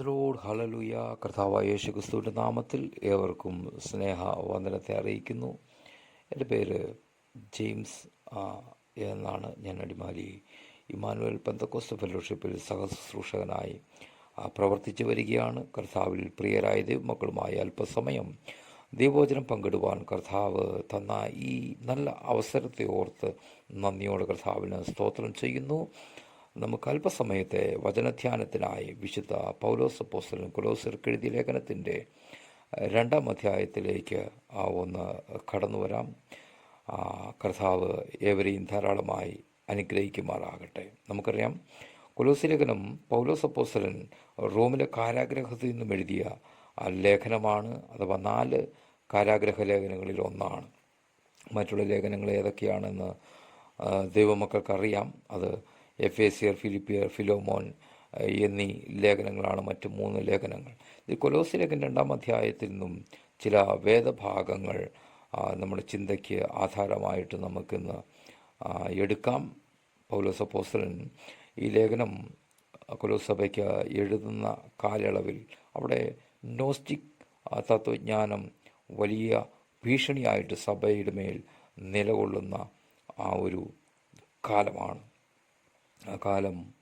Load ഹലലുയ കർത്താവ് യേശു ക്രിസ്തുവിന്റെ നാമത്തിൽ ഏവർക്കും സ്നേഹ വന്ദനത്തെ അറിയിക്കുന്നു. എന്റെ പേര് ജെയിംസ് എന്നാണ് ഞാൻ അടിമാലി. ഇമാനുവൽ പെന്തക്കോസ്ത ഫെലോഷിപ്പിൽ സഹശുശ്രൂഷകനായി പ്രവർത്തിച്ചു വരികയാണ്. കർത്താവിൽ പ്രിയരായ ദൈവമക്കളുമായി അല്പസമയം ദൈവവചനം പങ്കിടുവാൻ കർത്താവ് തന്ന ഈ നല്ല അവസരത്തെ ഓർത്ത് നന്ദിയോടെ കർത്താവിന് സ്തോത്രം ചെയ്യുന്നു. നമുക്ക് അല്പസമയത്തെ വചനധ്യാനത്തിനായി വിശുദ്ധ പൗലോസ് പോസ്റ്റലും കൊലോസർക്ക് എഴുതിയ ലേഖനത്തിന്റെ രണ്ടാം അധ്യായത്തിലേക്ക് ഒന്ന് കടന്നു വരാം. കർത്താവ് ഏവരെയും ധാരാളമായി അനുഗ്രഹിക്കുമാറാകട്ടെ. നമുക്കറിയാം കൊലോസി ലേഖനം പൗലോസ് അപ്പോസ്തലൻ റോമിലെ കാരാഗ്രഹത്തിൽ നിന്നും എഴുതിയ ലേഖനമാണ് അഥവാ നാല് കാരാഗ്രഹ ലേഖനങ്ങളിൽ ഒന്നാണ്. മറ്റുള്ള ലേഖനങ്ങൾ ഏതൊക്കെയാണെന്ന് ദൈവമക്കൾക്കറിയാം. അത് എഫ് എ സിയർ ഫിലിപ്പിയർ ഫിലോമോൻ എന്നീ ലേഖനങ്ങളാണ് മറ്റ് മൂന്ന് ലേഖനങ്ങൾ. ഈ കൊലോസി ലേഖനം രണ്ടാം അധ്യായത്തിൽ നിന്നും ചില വേദഭാഗങ്ങൾ നമ്മുടെ ചിന്തയ്ക്ക് ആധാരമായിട്ട് നമുക്കിന്ന് എടുക്കാം. പൗലോസ് അപ്പോസ്തലൻ ഈ ലേഖനം കൊലോസഭയ്ക്ക് എഴുതുന്ന കാലയളവിൽ അവിടെ നോസ്റ്റിക് തത്വജ്ഞാനം വലിയ ഭീഷണിയായിട്ട് സഭയുടെ മേൽ നിലകൊള്ളുന്ന ആ ഒരു കാലമാണ്. കാലം.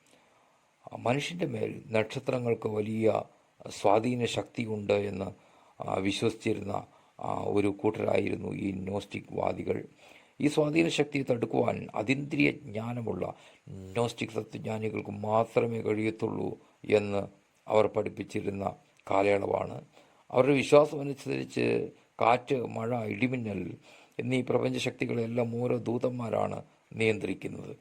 മനുഷ്യന്റെ മേൽ നക്ഷത്രങ്ങൾക്ക് വലിയ സ്വാധീന ശക്തിയുണ്ട് എന്ന് വിശ്വസിച്ചിരുന്ന ഒരു കൂട്ടരായിരുന്നു ഈ നോസ്റ്റിക് വാദികൾ. ഈ സ്വാധീന ശക്തിയെ തടുക്കുവാൻ അതീന്ദ്രിയ ജ്ഞാനമുള്ള നോസ്റ്റിക് തത്വജ്ഞാനികൾക്ക് മാത്രമേ കഴിയത്തുള്ളൂ എന്ന് അവർ പഠിപ്പിച്ചിരുന്ന കാലയളവാണ്. അവരുടെ വിശ്വാസം വിശ്വാസമനുസരിച്ച് കാറ്റ് മഴ ഇടിമിന്നൽ എന്നീ പ്രപഞ്ചശക്തികളെല്ലാം ഓരോ ദൂതന്മാരാണ് നിയന്ത്രിക്കുന്നത്.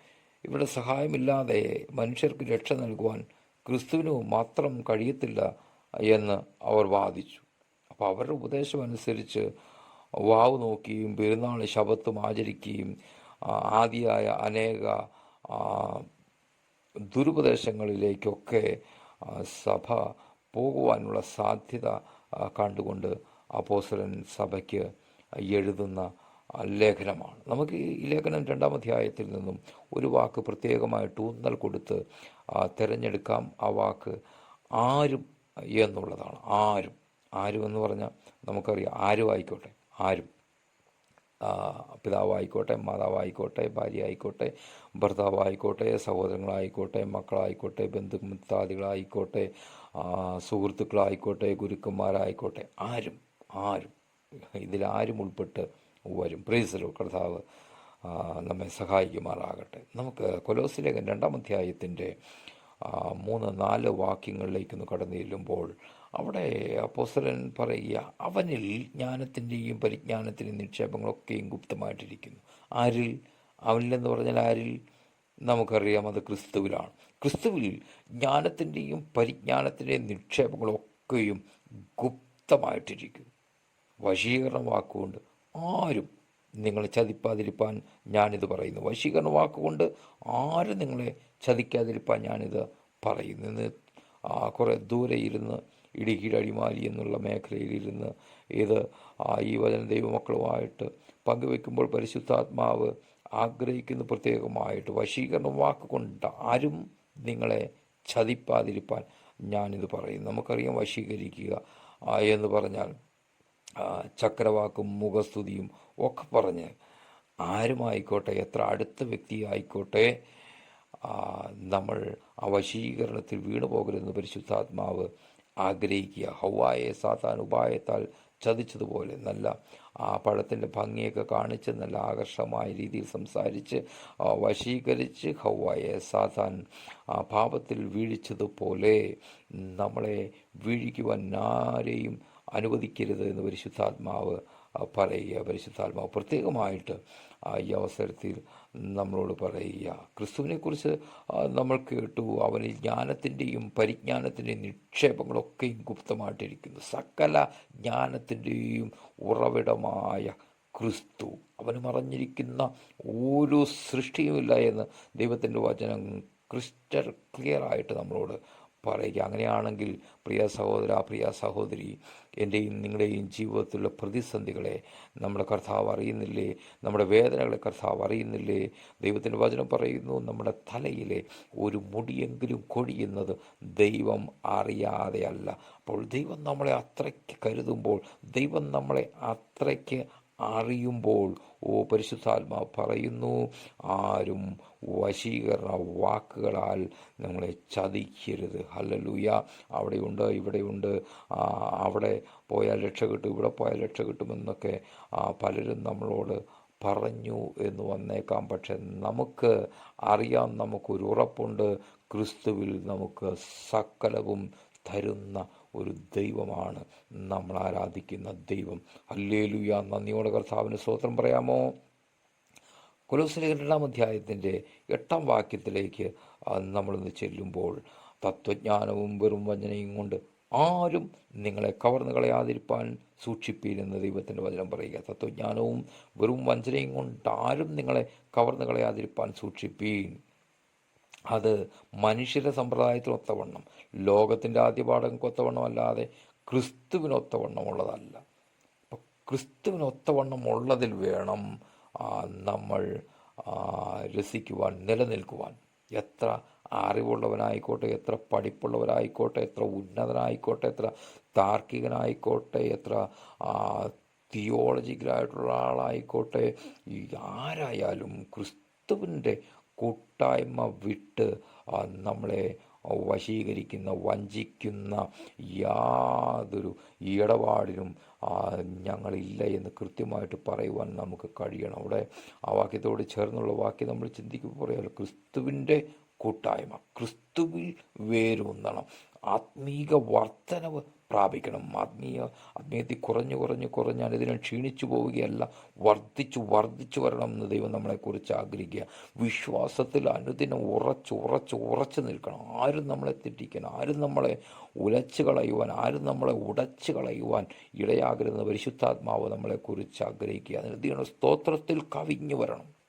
ഇവിടെ സഹായമില്ലാതെ മനുഷ്യർക്ക് രക്ഷ നൽകുവാൻ ക്രിസ്തുവിന് മാത്രം കഴിയത്തില്ല എന്ന് അവർ വാദിച്ചു. അപ്പോൾ അവരുടെ ഉപദേശമനുസരിച്ച് വാവ് നോക്കിയും പെരുന്നാൾ ശബത്തും ആചരിക്കുകയും ആദിയായ അനേക ദുരുപദേശങ്ങളിലേക്കൊക്കെ സഭ പോകുവാനുള്ള സാധ്യത കണ്ടുകൊണ്ട് അപ്പോസലൻ സഭയ്ക്ക് എഴുതുന്ന ലേഖനമാണ്. നമുക്ക് ഈ ലേഖനം രണ്ടാം അധ്യായത്തിൽ നിന്നും ഒരു വാക്ക് പ്രത്യേകമായിട്ട് ഊന്നൽ കൊടുത്ത് തിരഞ്ഞെടുക്കാം ആ വാക്ക് ആരും എന്നുള്ളതാണ്. ആരും. ആരും എന്ന് പറഞ്ഞാൽ നമുക്കറിയാം. ആരും ആയിക്കോട്ടെ. ആരും. പിതാവായിക്കോട്ടെ മാതാവായിക്കോട്ടെ ഭാര്യ ആയിക്കോട്ടെ ഭർത്താവായിക്കോട്ടെ സഹോദരങ്ങളായിക്കോട്ടെ മക്കളായിക്കോട്ടെ ബന്ധുമിത്രാദികളായിക്കോട്ടെ സുഹൃത്തുക്കളായിക്കോട്ടെ ഗുരുക്കന്മാരായിക്കോട്ടെ. ആരും. ആരും. ഇതിലാരും ഉൾപ്പെട്ട് വരും. പ്രൈസലോ കർത്താവ് നമ്മെ സഹായിക്കുമാറാകട്ടെ. നമുക്ക് കൊലോസിലേഖൻ രണ്ടാം അധ്യായത്തിന്റെ മൂന്ന് നാല് വാക്യങ്ങളിലേക്കൊന്ന് കടന്നു ചെല്ലുമ്പോൾ അവിടെ അപ്പോസ്തലൻ പറയുക അവനിൽ ജ്ഞാനത്തിന്റെയും പരിജ്ഞാനത്തിന്റെയും നിക്ഷേപങ്ങളൊക്കെയും ഗുപ്തമായിട്ടിരിക്കുന്നു. ആരിൽ? അവനിലെന്ന് പറഞ്ഞാൽ ആരിൽ? നമുക്കറിയാം അത് ക്രിസ്തുവിലാണ്. ക്രിസ്തുവിൽ ജ്ഞാനത്തിന്റെയും പരിജ്ഞാനത്തിന്റെയും നിക്ഷേപങ്ങളൊക്കെയും ഗുപ്തമായിട്ടിരിക്കുന്നു. വശീകരണ വാക്കുകൊണ്ട് ആരും നിങ്ങളെ ചതിപ്പാതിരിപ്പാൻ ഞാനിത് പറയുന്നു. വശീകരണ വാക്കുകൊണ്ട് ആരും നിങ്ങളെ ചതിക്കാതിരിപ്പാൻ ഞാനിത് പറയുന്നു. ഇന്ന് കുറേ ദൂരെ ഇരുന്ന് ഇടുക്കിയുടെ അടിമാലി എന്നുള്ള മേഖലയിലിരുന്ന് ഇത് ഈ വചന ദൈവമക്കളുമായിട്ട് പങ്കുവെക്കുമ്പോൾ പരിശുദ്ധാത്മാവ് ആഗ്രഹിക്കുന്ന പ്രത്യേകമായിട്ട്. വശീകരണ വാക്കുകൊണ്ട് ആരും നിങ്ങളെ ചതിപ്പാതിരിപ്പാൻ ഞാനിത് പറയും നമുക്കറിയാം വശീകരിക്കുക എന്ന് പറഞ്ഞാൽ ചക്രവാക്കും മുഖസ്തുതിയും ഒക്കെ പറഞ്ഞ് ആരുമായിക്കോട്ടെ എത്ര അടുത്ത വ്യക്തി ആയിക്കോട്ടെ നമ്മൾ ആ വശീകരണത്തിൽ വീണു പോകരുതെന്ന് പരിശുദ്ധാത്മാവ് ആഗ്രഹിക്കുക. ഹൗവായെ സാത്താൻ ഉപായത്താൽ ചതിച്ചതുപോലെ നല്ല ആ പഴത്തിന്റെ ഭംഗിയൊക്കെ കാണിച്ച് നല്ല ആകർഷമായ രീതിയിൽ സംസാരിച്ച് വശീകരിച്ച് ഹൗവായെ സാത്താൻ ആ പാപത്തിൽ വീഴിച്ചതുപോലെ നമ്മളെ വീഴിക്കുവാൻ ആരെയും അനുവദിക്കരുത് എന്ന് പരിശുദ്ധാത്മാവ് പറയുക. പരിശുദ്ധാത്മാവ് പ്രത്യേകമായിട്ട് ഈ അവസരത്തിൽ നമ്മളോട് പറയുക. ക്രിസ്തുവിനെക്കുറിച്ച് നമ്മൾ കേട്ടു. അവനിൽ ജ്ഞാനത്തിന്റെയും പരിജ്ഞാനത്തിന്റെയും നിക്ഷേപങ്ങളൊക്കെയും ഗുപ്തമായിട്ടിരിക്കുന്നു. സകല ജ്ഞാനത്തിന്റെയും ഉറവിടമായ ക്രിസ്തു. അവന് മറഞ്ഞിരിക്കുന്ന ഓരോ സൃഷ്ടിയുമില്ല എന്ന് ദൈവത്തിന്റെ വചനം ക്രിസ്റ്റർ ക്ലിയർ ആയിട്ട് നമ്മളോട് പറയുക. അങ്ങനെയാണെങ്കിൽ പ്രിയ സഹോദര പ്രിയ സഹോദരി എന്റെയും നിങ്ങളുടെയും ജീവിതത്തിലുള്ള പ്രതിസന്ധികളെ നമ്മുടെ കർത്താവ് അറിയുന്നില്ലേ? നമ്മുടെ വേദനകളെ കർത്താവ് അറിയുന്നില്ലേ? ദൈവത്തിന്റെ വചനം പറയുന്നു നമ്മുടെ തലയിലെ ഒരു മുടിയെങ്കിലും കൊഴിയുന്നത് ദൈവം അറിയാതെയല്ല. അപ്പോൾ ദൈവം നമ്മളെ അത്രയ്ക്ക് കരുതുമ്പോൾ ദൈവം നമ്മളെ അത്രയ്ക്ക് അറിയുമ്പോൾ ഓ പരിശുദ്ധാത്മാ പറയുന്നു ആരും വശീകരണ വാക്കുകളാൽ നമ്മളെ ചതിക്കരുത്. ഹല്ലലൂയ. അവിടെയുണ്ട് ഇവിടെയുണ്ട് അവിടെ പോയാൽ രക്ഷ കിട്ടും ഇവിടെ പോയാൽ രക്ഷ കിട്ടുമെന്നൊക്കെ പലരും നമ്മളോട് പറഞ്ഞു എന്ന് വന്നേക്കാം. പക്ഷെ നമുക്ക് അറിയാം നമുക്കൊരു ഉറപ്പുണ്ട്. ക്രിസ്തുവിൽ നമുക്ക് സകലവും തരുന്ന ഒരു ദൈവമാണ്. നമ്മൾ ആരാധിക്കുന്ന ദൈവം. അല്ലേലുയ നന്ദിയോടെ കർത്താവിന് സ്തോത്രം പറയാമോ? കൊലോസിലെ രണ്ടാം അധ്യായത്തിന്റെ എട്ടാം വാക്യത്തിലേക്ക് നമ്മളൊന്ന് ചെല്ലുമ്പോൾ തത്വജ്ഞാനവും വെറും വഞ്ചനയും കൊണ്ട് ആരും നിങ്ങളെ കവർന്നു കളയാതിരിപ്പാൻ സൂക്ഷിപ്പീരെന്ന് ദൈവത്തിന്റെ വചനം പറയുക. തത്വജ്ഞാനവും വെറും വഞ്ചനയും കൊണ്ട് ആരും നിങ്ങളെ കവർന്നു കളയാതിരിപ്പാൻ സൂക്ഷിപ്പീൻ. അത് മനുഷ്യരുടെ സമ്പ്രദായത്തിനൊത്തവണ്ണം ലോകത്തിന്റെ ആദ്യപാഠം ഒത്തവണ്ണം ക്രിസ്തുവിനൊത്തവണ്ണമുള്ളതല്ല അപ്പം ക്രിസ്തുവിനൊത്തവണ്ണം ഉള്ളതിൽ വേണം നമ്മൾ രസിക്കുവാൻ നിലനിൽക്കുവാൻ. എത്ര അറിവുള്ളവനായിക്കോട്ടെ എത്ര പഠിപ്പുള്ളവരായിക്കോട്ടെ എത്ര ഉന്നതനായിക്കോട്ടെ എത്ര താർക്കികനായിക്കോട്ടെ എത്ര തിയോളജിക്കലായിട്ടുള്ള ആളായിക്കോട്ടെ ആരായാലും ക്രിസ്തുവിന്റെ കൂട്ടായ്മ വിട്ട് നമ്മളെ വശീകരിക്കുന്ന വഞ്ചിക്കുന്ന യാതൊരു ഇടപാടിനും ഞങ്ങളില്ല എന്ന് കൃത്യമായിട്ട് പറയുവാൻ നമുക്ക് കഴിയണം. അവിടെ ആ വാക്യത്തോട് ചേർന്നുള്ള വാക്യം നമ്മൾ ചിന്തിക്കുമ്പോൾ പറയാമല്ലോ ക്രിസ്തുവിന്റെ കൂട്ടായ്മ ക്രിസ്തുവിൽ വേരൂന്നണം ആത്മീക വർധനവ് പ്രാപിക്കണം. ആത്മീയ ആത്മീയത്തിൽ കുറഞ്ഞു കുറഞ്ഞു കുറഞ്ഞാൽ ഇതിനെ ക്ഷീണിച്ചു പോവുകയല്ല വർദ്ധിച്ചു വർദ്ധിച്ചു വരണം എന്ന് ദൈവം നമ്മളെക്കുറിച്ച് ആഗ്രഹിക്കുക. വിശ്വാസത്തിൽ അനുദിനം ഉറച്ച് ഉറച്ച് ഉറച്ചു നിൽക്കണം. ആരും നമ്മളെ തെറ്റിക്കാൻ ആരും നമ്മളെ ഉലച്ചു കളയുവാൻ ആരും നമ്മളെ ഉടച്ചു കളയുവാൻ ഇടയാകരുതെന്ന് പരിശുദ്ധാത്മാവ് നമ്മളെക്കുറിച്ച് ആഗ്രഹിക്കുക. അതിന് സ്തോത്രത്തിൽ കവിഞ്ഞു വരണം.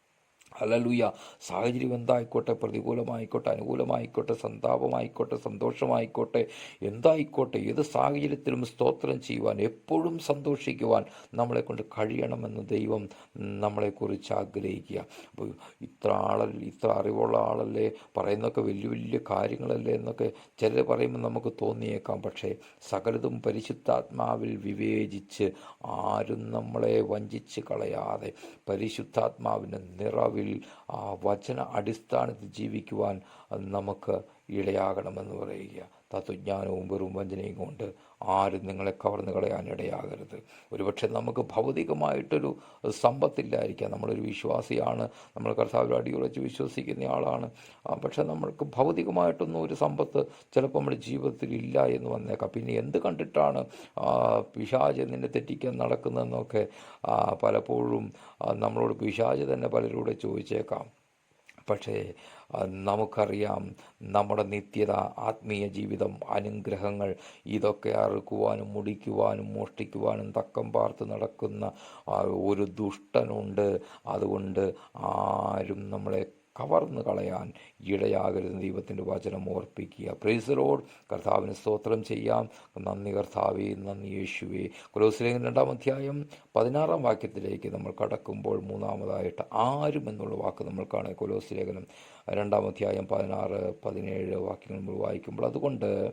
ഹലലുയ സാഹചര്യം എന്തായിക്കോട്ടെ? പ്രതികൂലമായിക്കോട്ടെ അനുകൂലമായിക്കോട്ടെ സന്താപമായിക്കോട്ടെ സന്തോഷമായിക്കോട്ടെ എന്തായിക്കോട്ടെ? ഏത് സാഹചര്യത്തിലും സ്തോത്രം ചെയ്യുവാൻ എപ്പോഴും സന്തോഷിക്കുവാൻ നമ്മളെ കൊണ്ട് കഴിയണമെന്ന് ദൈവം നമ്മളെക്കുറിച്ച് ആഗ്രഹിക്കുക. അപ്പോൾ ഇത്ര ആളല്ല ഇത്ര അറിവുള്ള ആളല്ലേ പറയുന്നൊക്കെ വലിയ വലിയ കാര്യങ്ങളല്ലേ എന്നൊക്കെ ചിലർ പറയുമ്പോൾ നമുക്ക് തോന്നിയേക്കാം. പക്ഷേ സകലതും പരിശുദ്ധാത്മാവിൽ വിവേചിച്ച് ആരും നമ്മളെ വഞ്ചിച്ച് കളയാതെ പരിശുദ്ധാത്മാവിന്റെ നിറവിൽ ആ വചന അടിസ്ഥാനത്തിൽ ജീവിക്കുവാൻ നമുക്ക് ഇടയാകണമെന്ന് പറയുക. തത്വജ്ഞാനവും വെറും വഞ്ചനയും കൊണ്ട് ആരും നിങ്ങളെ കവർന്നു കളയാനിടയാകരുത് ഒരുപക്ഷെ നമുക്ക് ഭൗതികമായിട്ടൊരു സമ്പത്തില്ലായിരിക്കാം. നമ്മളൊരു വിശ്വാസിയാണ്. നമ്മൾ കർത്താവിൽ അടിയുറച്ച് വിശ്വസിക്കുന്ന ആളാണ്. പക്ഷെ നമ്മൾക്ക് ഭൗതികമായിട്ടൊന്നും ഒരു സമ്പത്ത് ചിലപ്പോൾ നമ്മുടെ ജീവിതത്തിൽ ഇല്ല എന്ന് വന്നേക്കാം. പിന്നെ എന്ത് കണ്ടിട്ടാണ് പിശാജ് നിന്നെ തെറ്റിക്കാൻ നടക്കുന്നതെന്നൊക്കെ പലപ്പോഴും നമ്മളോട് പിശാജ് തന്നെ പലരോട് ചോദിച്ചേക്കാം. പക്ഷേ നമുക്കറിയാം. നമ്മുടെ നിത്യത ആത്മീയ ജീവിതം അനുഗ്രഹങ്ങൾ ഇതൊക്കെ അറുക്കുവാനും മുടിക്കുവാനും മോഷ്ടിക്കുവാനും തക്കം പാർത്ത് നടക്കുന്ന ഒരു ദുഷ്ടനുണ്ട്. അതുകൊണ്ട് ആരും നമ്മളെ കവർന്നു കളയാൻ ഇടയാകരുത്. ദൈവത്തിന്റെ വചനം ഓർപ്പിക്കുക. പ്രൈസറോഡ് കർത്താവിന് സ്തോത്രം ചെയ്യാം. നന്ദി കർത്താവേ നന്ദി യേശുവേ. കുലോസ്ലേഖൻ രണ്ടാം അധ്യായം പതിനാറാം വാക്യത്തിലേക്ക് നമ്മൾ കടക്കുമ്പോൾ മൂന്നാമതായിട്ട് ആരും എന്നുള്ള വാക്ക് നമ്മൾ കാണുക കുലോസ്ലേഖനം രണ്ടാം അധ്യായം പതിനാറ് പതിനേഴ് വാക്യങ്ങൾ നമ്മൾ വായിക്കുമ്പോൾ അതുകൊണ്ട്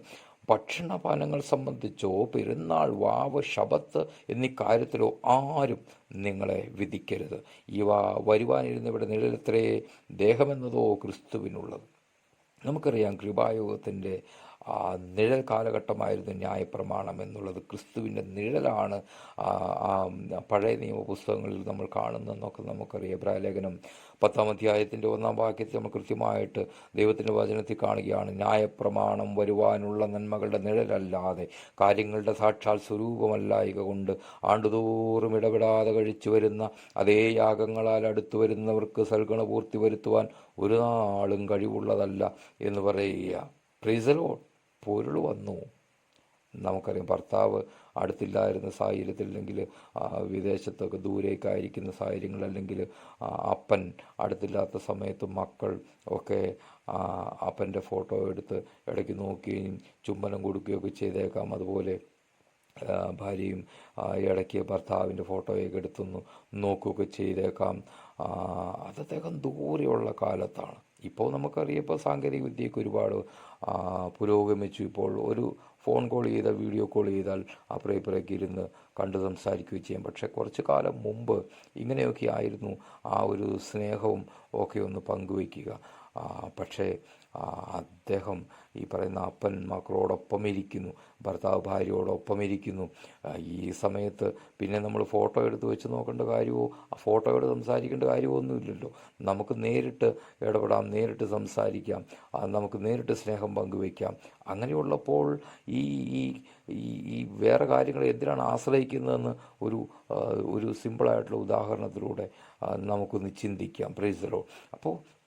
ഭക്ഷണപാനങ്ങൾ സംബന്ധിച്ചോ പെരുന്നാൾ വാവ് ശബത്ത് എന്നീ കാര്യത്തിലോ ആരും നിങ്ങളെ വിധിക്കരുത്. ഇവ വരുവാനിരുന്നവിടെ നിഴലത്രേ ദേഹമെന്നതോ ക്രിസ്തുവിനുള്ളത്. നമുക്കറിയാം കൃപായുഗത്തിന്റെ ആ നിഴൽ കാലഘട്ടമായിരുന്നു ന്യായപ്രമാണം എന്നുള്ളത്. ക്രിസ്തുവിന്റെ നിഴലാണ് പഴയ നിയമപുസ്തകങ്ങളിൽ നമ്മൾ കാണുന്നതെന്നൊക്കെ നമുക്കറിയാം. എബ്രായ ലേഖനം പത്താം അധ്യായത്തിന്റെ ഒന്നാം വാക്യത്തിൽ നമ്മൾ കൃത്യമായിട്ട് ദൈവത്തിന്റെ വചനത്തിൽ കാണുകയാണ് ന്യായപ്രമാണം വരുവാനുള്ള നന്മകളുടെ നിഴലല്ലാതെ കാര്യങ്ങളുടെ സാക്ഷാൽ സ്വരൂപമല്ലായിക കൊണ്ട് ആണ്ടുതോറും ഇടപെടാതെ കഴിച്ചു വരുന്ന അതേ യാഗങ്ങളാൽ അടുത്തു വരുന്നവർക്ക് സൽഗുണപൂർത്തി വരുത്തുവാൻ ഒരു നാളും കഴിവുള്ളതല്ല എന്ന് പറയുക. പ്രീസലോ പൊരുൾ വന്നു. നമുക്കറിയാം ഭർത്താവ് അടുത്തില്ലായിരുന്ന സാഹചര്യത്തിൽ അല്ലെങ്കിൽ വിദേശത്തൊക്കെ ദൂരേക്കായിരിക്കുന്ന സാഹചര്യങ്ങൾ അല്ലെങ്കിൽ അപ്പൻ അടുത്തില്ലാത്ത സമയത്ത് മക്കൾ ഒക്കെ അപ്പന്റെ ഫോട്ടോ എടുത്ത് ഇടയ്ക്ക് നോക്കുകയും ചുംബനം കൊടുക്കുകയൊക്കെ ചെയ്തേക്കാം. അതുപോലെ ഭാര്യയും ഇടയ്ക്ക് ഭർത്താവിന്റെ ഫോട്ടോയൊക്കെ എടുത്തൊന്ന് നോക്കുകയൊക്കെ ചെയ്തേക്കാം. അത് അദ്ദേഹം ദൂരെയുള്ള കാലത്താണ്. ഇപ്പോൾ നമുക്കറിയാം ഇപ്പോൾ സാങ്കേതിക വിദ്യയൊക്കെ ഒരുപാട് പുരോഗമിച്ചു. ഇപ്പോൾ ഒരു ഫോൺ കോൾ ചെയ്താൽ വീഡിയോ കോൾ ചെയ്താൽ അപ്പുറം ഇപ്പുറമൊക്കെ ഇരുന്ന് കണ്ട് സംസാരിക്കുകയും ചെയ്യാം. പക്ഷേ കുറച്ച് കാലം മുമ്പ് ഇങ്ങനെയൊക്കെ ആയിരുന്നു ആ ഒരു സ്നേഹവും ഒക്കെ ഒന്ന് പങ്കുവയ്ക്കുക. പക്ഷേ അദ്ദേഹം ഈ പറയുന്ന അപ്പൻ മക്കളോടൊപ്പം ഇരിക്കുന്നു ഭർത്താവ് ഭാര്യയോടൊപ്പം ഇരിക്കുന്നു. ഈ സമയത്ത് പിന്നെ നമ്മൾ ഫോട്ടോ എടുത്ത് വെച്ച് നോക്കേണ്ട കാര്യമോ ആ ഫോട്ടോയോട് സംസാരിക്കേണ്ട കാര്യമോ ഒന്നുമില്ലല്ലോ. നമുക്ക് നേരിട്ട് ഇടപെടാം നേരിട്ട് സംസാരിക്കാം നമുക്ക് നേരിട്ട് സ്നേഹം പങ്കുവയ്ക്കാം. അങ്ങനെയുള്ളപ്പോൾ ഈ ഈ ഈ- ഈ വേറെ കാര്യങ്ങൾ എന്തിനാണ് ആശ്രയിക്കുന്നതെന്ന് ഒരു ഒരു സിമ്പിളായിട്ടുള്ള ഉദാഹരണത്തിലൂടെ നമുക്കൊന്ന് ചിന്തിക്കാം. പ്രൈസറോ അപ്പോൾ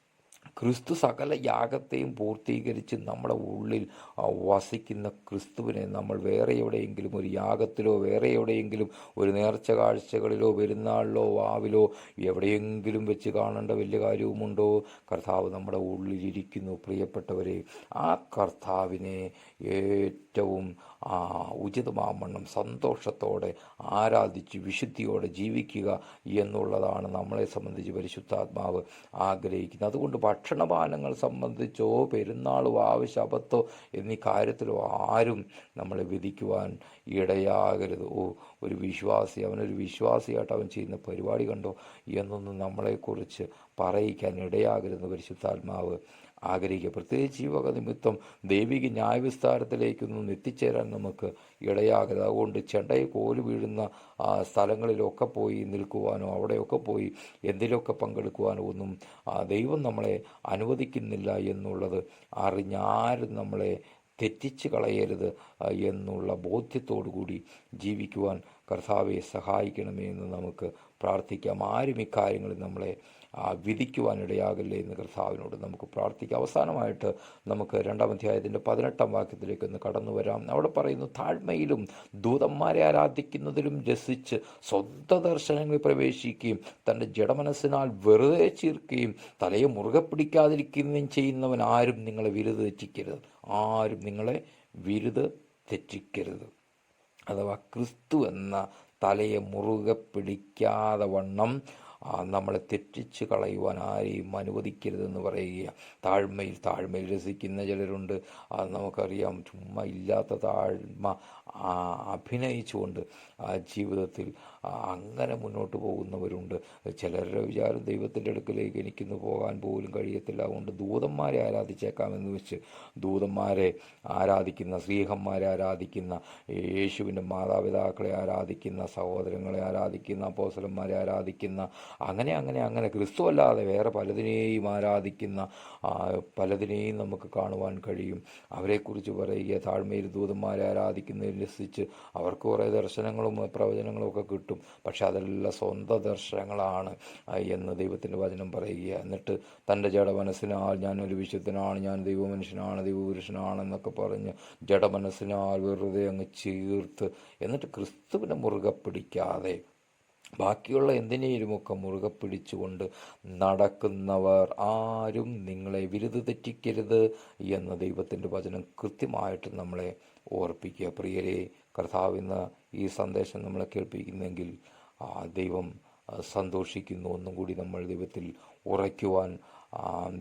ക്രിസ്തു സകല യാഗത്തെയും പൂർത്തീകരിച്ച് നമ്മുടെ ഉള്ളിൽ വസിക്കുന്ന ക്രിസ്തുവിനെ നമ്മൾ വേറെ എവിടെയെങ്കിലും ഒരു യാഗത്തിലോ വേറെ എവിടെയെങ്കിലും ഒരു നേർച്ച കാഴ്ചകളിലോ പെരുന്നാളിലോ വാവിലോ എവിടെയെങ്കിലും വെച്ച് കാണേണ്ട വലിയ കാര്യവുമുണ്ടോ? കർത്താവ് നമ്മുടെ ഉള്ളിലിരിക്കുന്നു പ്രിയപ്പെട്ടവരെ. ആ കർത്താവിനെ ഏറ്റവും ആ, ഉചിതമാവണ്ണം സന്തോഷത്തോടെ ആരാധിച്ച് വിശുദ്ധിയോടെ ജീവിക്കുക എന്നുള്ളതാണ് നമ്മളെ സംബന്ധിച്ച് പരിശുദ്ധാത്മാവ് ആഗ്രഹിക്കുന്നത്. അതുകൊണ്ട് ഭക്ഷണപാനങ്ങൾ സംബന്ധിച്ചോ പെരുന്നാളോ വാവ് ശബത്തോ എന്നീ കാര്യത്തിലോ ആരും നമ്മളെ വിധിക്കുവാൻ ഇടയാകരുത്. ഓ ഒരു വിശ്വാസി അവനൊരു വിശ്വാസിയായിട്ട് അവൻ ചെയ്യുന്ന പരിപാടി കണ്ടോ എന്നൊന്നും നമ്മളെക്കുറിച്ച് പറയിക്കാൻ ഇടയാകരുത് പരിശുദ്ധാത്മാവ് ആഗ്രഹിക്കുക. പ്രത്യേകിച്ച് ഈ വക നിമിത്തം ദൈവിക ന്യായവിസ്താരത്തിലേക്കൊന്നും എത്തിച്ചേരാൻ നമുക്ക് ഇടയാകരുത്. അതുകൊണ്ട് ചെണ്ടയിൽ കോൽ വീഴുന്ന സ്ഥലങ്ങളിലൊക്കെ പോയി നിൽക്കുവാനോ അവിടെയൊക്കെ പോയി എന്തിലൊക്കെ പങ്കെടുക്കുവാനോ ഒന്നും ദൈവം നമ്മളെ അനുവദിക്കുന്നില്ല എന്നുള്ളത് അറിഞ്ഞാരും നമ്മളെ തെറ്റിച്ച് കളയരുത് എന്നുള്ള ബോധ്യത്തോടു കൂടി ജീവിക്കുവാൻ കർത്താവെ സഹായിക്കണമേ എന്ന് നമുക്ക് പ്രാർത്ഥിക്കാം. ആരും ഇക്കാര്യങ്ങളിൽ നമ്മളെ വിധിക്കുവാനിടയാകല്ലേ എന്ന് കർത്താവിനോട് നമുക്ക് പ്രാർത്ഥിക്കാം. അവസാനമായിട്ട് നമുക്ക് രണ്ടാം അധ്യായത്തിന്റെ പതിനെട്ടാം വാക്യത്തിലേക്ക് ഒന്ന് കടന്നു വരാം. അവിടെ പറയുന്നു താഴ്മയിലും ദൂതന്മാരെ ആരാധിക്കുന്നതിലും രസിച്ച് സ്വന്തം ദർശനങ്ങളിൽ പ്രവേശിക്കുകയും തന്റെ ജഡമനസ്സിനാൽ വെറുതെ ചീർക്കുകയും തലയെ മുറുകെ പിടിക്കാതിരിക്കുകയും ചെയ്യുന്നവൻ ആരും നിങ്ങളെ വിരുത് തെറ്റിക്കരുത്. ആരും നിങ്ങളെ വിരുത് തെറ്റിക്കരുത്. അഥവാ ക്രിസ്തു എന്ന തലയെ മുറുകെ പിടിക്കാതെ വണ്ണം നമ്മളെ തെറ്റിച്ച് കളയുവാൻ ആരെയും അനുവദിക്കരുതെന്ന് പറയുക. താഴ്മയിൽ താഴ്മയിൽ രസിക്കുന്ന ചിലരുണ്ട്. അത് നമുക്കറിയാം ചുമ്മാ ഇല്ലാത്ത താഴ്മ അഭിനയിച്ചുകൊണ്ട് ജീവിതത്തിൽ അങ്ങനെ മുന്നോട്ട് പോകുന്നവരുണ്ട്. ചിലരുടെ വിചാരം ദൈവത്തിന്റെ അടുക്കലേക്ക് എനിക്കിന്ന് പോകാൻ പോലും കഴിയത്തില്ല. അതുകൊണ്ട് ദൂതന്മാരെ ആരാധിച്ചേക്കാമെന്ന് വെച്ച് ദൂതന്മാരെ ആരാധിക്കുന്ന സ്ത്രീഹന്മാരെ ആരാധിക്കുന്ന യേശുവിന്റെ മാതാപിതാക്കളെ ആരാധിക്കുന്ന സഹോദരങ്ങളെ ആരാധിക്കുന്ന അപ്പോസലന്മാരെ ആരാധിക്കുന്ന അങ്ങനെ അങ്ങനെ അങ്ങനെ. ക്രിസ്തു അല്ലാതെ വേറെ പലതിനെയും ആരാധിക്കുന്ന പലതിനെയും നമുക്ക് കാണുവാൻ കഴിയും. അവരെക്കുറിച്ച് പറയുക താഴ്മയിൽ ദൂതന്മാരെ ആരാധിക്കുന്നതിനനുസരിച്ച് അവർക്ക് കുറേ ദർശനങ്ങളും പ്രവചനങ്ങളും ഒക്കെ കിട്ടും. പക്ഷെ അതെല്ലാം സ്വന്തം ദർശനങ്ങളാണ് എന്ന് ദൈവത്തിന്റെ വചനം പറയുക. എന്നിട്ട് തന്റെ ജഡമനസ്സിനാൽ ഞാനൊരു വിശുദ്ധനാണ് ഞാൻ ദൈവമനുഷ്യനാണ് ദൈവപുരുഷനാണെന്നൊക്കെ പറഞ്ഞ് ജഡമനസ്സിനാൽ വെറുതെ അങ്ങ് ചീർത്ത്. എന്നിട്ട് ക്രിസ്തുവിനെ മുറുകെ പിടിക്കാതെ ബാക്കിയുള്ള എന്തിനേലുമൊക്കെ മുറുകെ പിടിച്ചുകൊണ്ട് നടക്കുന്നവർ ആരും നിങ്ങളെ വിരുത് തെറ്റിക്കരുത് എന്ന ദൈവത്തിന്റെ വചനം കൃത്യമായിട്ട് നമ്മളെ ഓർപ്പിക്കുക. പ്രിയരെ കർത്താവിന്ന് ഈ സന്ദേശം നമ്മളെ കേൾപ്പിക്കുന്നെങ്കിൽ ആ, ദൈവം സന്തോഷിക്കുന്നു. ഒന്നും കൂടി നമ്മൾ ദൈവത്തിൽ ഉറയ്ക്കുവാൻ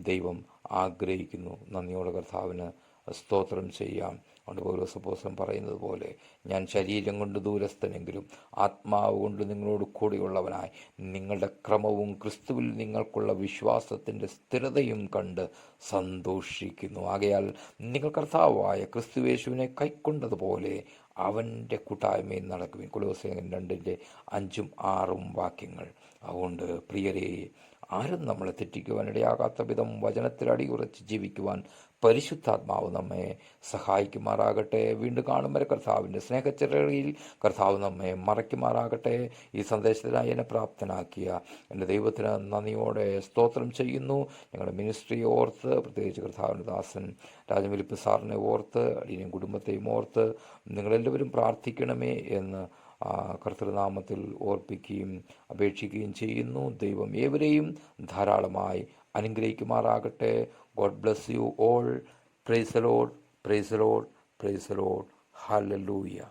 ദൈവം ആഗ്രഹിക്കുന്നു. നന്ദിയോടെ കർത്താവിന് സ്തോത്രം ചെയ്യാം. അതുകൊണ്ട് പൗരസപ്പോസം പറയുന്നത് പോലെ ഞാൻ ശരീരം കൊണ്ട് ദൂരസ്ഥനെങ്കിലും ആത്മാവ് കൊണ്ട് നിങ്ങളോട് കൂടിയുള്ളവനായി നിങ്ങളുടെ ക്രമവും ക്രിസ്തുവിൽ നിങ്ങൾക്കുള്ള വിശ്വാസത്തിന്റെ സ്ഥിരതയും കണ്ട് സന്തോഷിക്കുന്നു. ആകയാൽ നിങ്ങൾ കർത്താവായ ക്രിസ്തുവേശുവിനെ കൈക്കൊണ്ടതുപോലെ അവന്റെ കൂട്ടായ്മയിൽ നടക്കുവിൻ. കുലോസേൻ രണ്ടിന്റെ അഞ്ചും ആറും വാക്യങ്ങൾ. അതുകൊണ്ട് പ്രിയരെ ആരും നമ്മളെ തെറ്റിക്കുവാൻ ഇടയാകാത്ത വിധം വചനത്തിൽ അടിയുറച്ച് ജീവിക്കുവാൻ പരിശുദ്ധാത്മാവ് നമ്മെ സഹായിക്കുമാറാകട്ടെ. വീണ്ടും കാണും വരെ കർത്താവിന്റെ സ്നേഹച്ചിറയിൽ കർത്താവ് നമ്മെ മറയ്ക്കുമാറാകട്ടെ. ഈ സന്ദേശത്തിനായി എന്നെ പ്രാപ്തനാക്കിയ എന്റെ ദൈവത്തിന് നന്ദിയോടെ സ്തോത്രം ചെയ്യുന്നു. ഞങ്ങളുടെ മിനിസ്ട്രി ഓർത്ത് പ്രത്യേകിച്ച് കർത്താവിന്റെ ദാസൻ രാജമലിപ്പ് സാറിനെ ഓർത്ത് അടിയനെയും കുടുംബത്തെയും ഓർത്ത് നിങ്ങളെല്ലാവരും പ്രാർത്ഥിക്കണമേ എന്ന് കർത്തൃനാമത്തിൽ ഓർപ്പിക്കുകയും അപേക്ഷിക്കുകയും ചെയ്യുന്നു. ദൈവം ഏവരെയും ധാരാളമായി അനുഗ്രഹിക്കുമാറാകട്ടെ. God bless you all. Praise the Lord. Praise the Lord. Praise the Lord. Hallelujah.